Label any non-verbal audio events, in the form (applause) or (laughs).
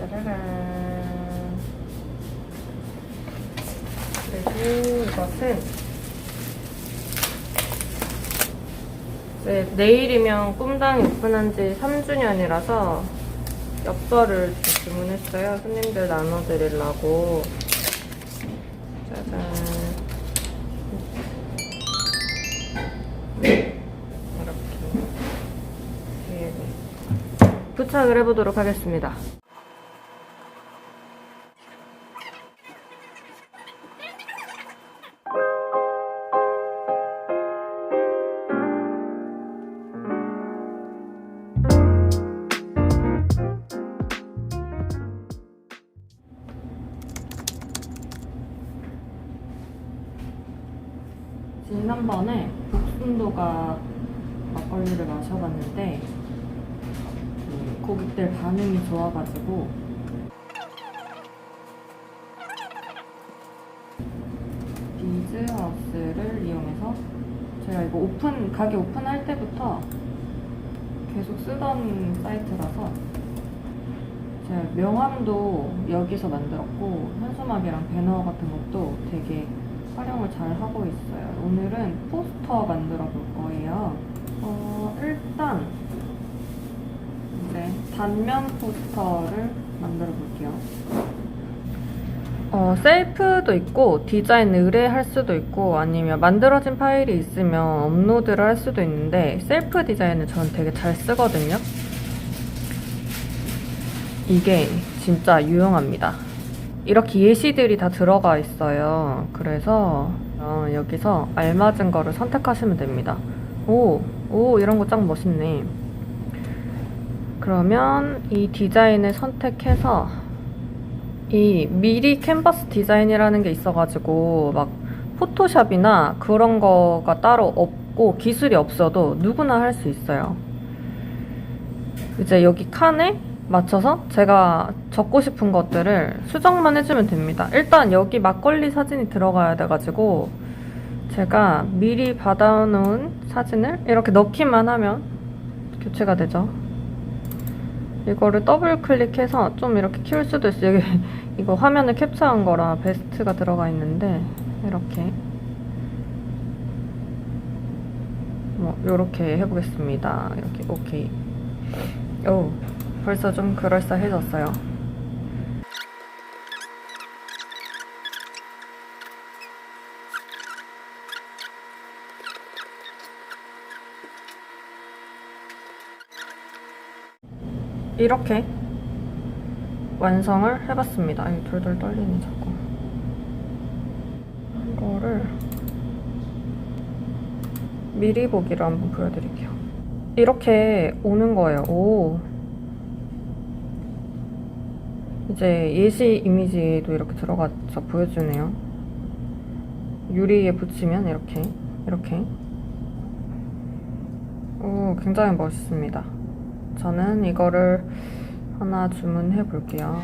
짜라란. 그리고 이것은 네, 내일이면 꿈당이 오픈한 지 3주년이라서 엽서를 주문했어요. 손님들 나눠드리려고. 짜잔. 이렇게. 뒤에 부착을 해보도록 하겠습니다. 지난번에 복순도가 막걸리를 마셔봤는데 그 고객들 반응이 좋아가지고 비즈하우스를 이용해서 제가 이거 오픈 가게 오픈할 때부터 계속 쓰던 사이트라서 제가 명함도 여기서 만들었고 현수막이랑 배너 같은 것도 되게 활용을 잘 하고 있어요. 오늘은 포스터 만들어 볼 거예요. 어, 일단 이제 단면 포스터를 만들어 볼게요. 어, 셀프도 있고 디자인 의뢰할 수도 있고 아니면 만들어진 파일이 있으면 업로드를 할 수도 있는데 셀프 디자인을 저는 되게 잘 쓰거든요. 이게 진짜 유용합니다. 이렇게 예시들이 다 들어가 있어요. 그래서 어, 여기서 알맞은 거를 선택하시면 됩니다. 오, 오 이런 거 짱 멋있네. 그러면 이 디자인을 선택해서 이 미리 캔버스 디자인이라는 게 있어가지고 막 포토샵이나 그런 거가 따로 없고 기술이 없어도 누구나 할 수 있어요. 이제 여기 칸에 맞춰서 제가 적고 싶은 것들을 수정만 해주면 됩니다. 일단 여기 막걸리 사진이 들어가야 돼가지고 제가 미리 받아놓은 사진을 이렇게 넣기만 하면 교체가 되죠. 이거를 더블 클릭해서 좀 이렇게 키울 수도 있어요. 여기 (laughs) 이거 화면을 캡처한 거라 베스트가 들어가 있는데 이렇게 뭐 이렇게 해보겠습니다. 이렇게 오케이. 오 벌써 좀 그럴싸해졌어요. 이렇게 완성을 해봤습니다. 이 돌돌 떨리네 자꾸. 이거를 미리 보기로 한번 보여드릴게요. 이렇게 오는 거예요. 오. 이제 예시 이미지도 이렇게 들어가서 보여주네요. 유리에 붙이면 이렇게, 이렇게. 오, 굉장히 멋있습니다. 저는 이거를 하나 주문해 볼게요.